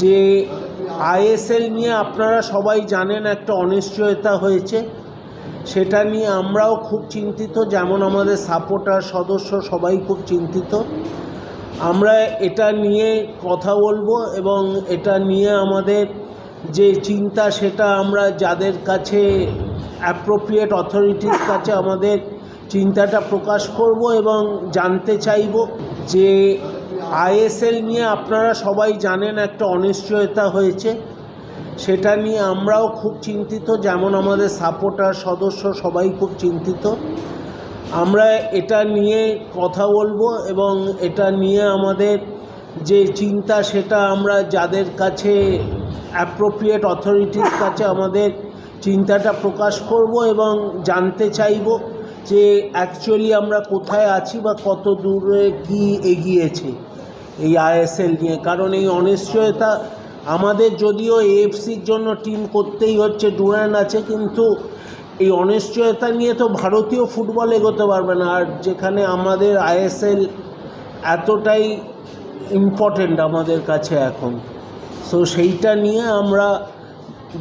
যে আইএসএল নিয়ে আপনারা সবাই জানেন একটা অনিশ্চয়তা হয়েছে, সেটা নিয়ে আমরাও খুব চিন্তিত, যেমন আমাদের সাপোর্টার সদস্য সবাই খুব চিন্তিত। আমরা এটা নিয়ে কথা বলব এবং এটা নিয়ে আমাদের যে চিন্তা, সেটা আমরা যাদের কাছে অ্যাপ্রোপ্রিয়েট অথরিটির কাছে আমাদের চিন্তাটা প্রকাশ করব এবং জানতে চাইব যে আইএসএল নিয়ে আপনারা সবাই জানেন একটা অনিশ্চয়তা হয়েছে। সেটা নিয়ে আমরাও খুব চিন্তিত, যেমন আমাদের সাপোর্টার, সদস্য সবাই খুব চিন্তিত। আমরা এটা নিয়ে কথা বলব এবং এটা নিয়ে আমাদের যে চিন্তা, সেটা আমরা যাদের কাছে অ্যাপ্রোপ্রিয়েট অথরিটির কাছে আমাদের চিন্তাটা প্রকাশ করব এবং জানতে চাইব যে অ্যাকচুয়ালি আমরা কোথায় আছি বা কত দূরে কি এগিয়েছে। এই আইএসএল নিয়ে। কারণ এই অনিশ্চয়তা আমাদের যদিও এএফসির জন্য টিম করতেই হচ্ছে ডুরান আছে, কিন্তু এই অনিশ্চয়তা নিয়ে তো ভারতীয় ফুটবল এগোতে পারবে না। আর যেখানে আমাদের আইএসএল এতটাই ইম্পর্টেন্ট আমাদের কাছে এখন। সো সেইটা নিয়ে আমরা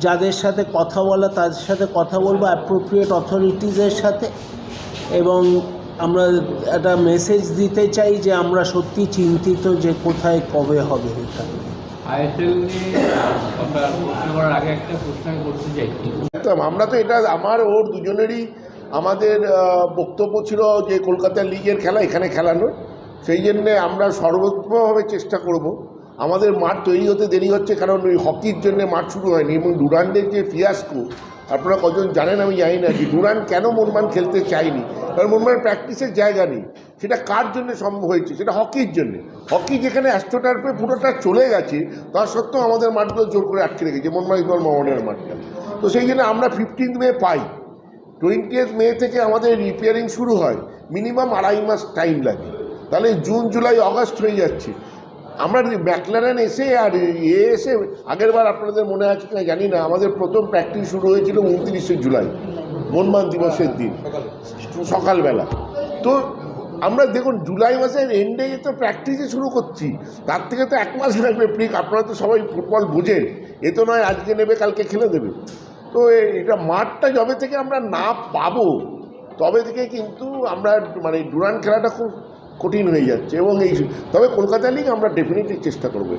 যাদের সাথে কথা বলা, তাদের সাথে কথা বলব অ্যাপ্রোপ্রিয়েট অথরিটিজের সাথে। এবং আমরা একটা মেসেজ দিতে চাই যে আমরা সত্যি চিন্তিত যে কোথায় কবে হবে এটা। একদম আমরা তো এটা আমার ওর দুজনেরই আমাদের বক্তব্য ছিল যে কলকাতা লিগের খেলা এখানে খেলানো সেই জন্যে আমরা সর্বোত্তমভাবে চেষ্টা করব। আমাদের মাঠ তৈরি হতে দেরি হচ্ছে কারণ ওই হকির জন্য মাঠ শুরু হয়নি এবং ডুরান্ডের যে ফিয়াস্কো আপনারা কজন জানেন আমি জানি না যে ডুরান কেন মনমান খেলতে চায়নি? কারণ মনমান প্র্যাকটিসের জায়গা নেই। সেটা কার জন্য সম্ভব হয়েছে? সেটা হকির জন্য। হকি যেখানে অ্যাস্ট্রোটার্পে পুরোটা চলে গেছে তা সত্ত্বেও আমাদের মাঠগুলো জোর করে আটকে রেখেছে মনমান ইকবাল মোহামেডানের মাঠটা। তো সেই জন্য আমরা ফিফটিন্থ মে পাই। টোয়েন্টিয়েথ মে থেকে আমাদের রিপেয়ারিং শুরু হয়। মিনিমাম আড়াই মাস টাইম লাগে। তাহলে জুন, জুলাই আগস্ট হয়ে যাচ্ছে। আমরা ম্যাকলারেন এসে আর এ এসে আগের বার আপনাদের মনে আছে কিনা জানি না আমাদের প্রথম প্র্যাকটিস শুরু হয়েছিল উনত্রিশে জুলাই মনমান দিবসের দিন সকালবেলা। তো আমরা দেখুন জুলাই মাসের এন্ডে তো প্র্যাকটিসে শুরু করছি। তার থেকে তো এক মাস লাগবে প্লিক আপনারা তো সবাই ফুটবল বুঝেন। এ তো নয় আজকে নেবে কালকে খেলে দেবে। তো এটা মাঠটা যবে থেকে আমরা না পাবো তবে থেকে কিন্তু আমরা মানে ডুরান খেলাটা খুব কঠিন হয়ে যাচ্ছে এবং এই তবে কলকাতা লিগ আমরা ডেফিনেটলি চেষ্টা করব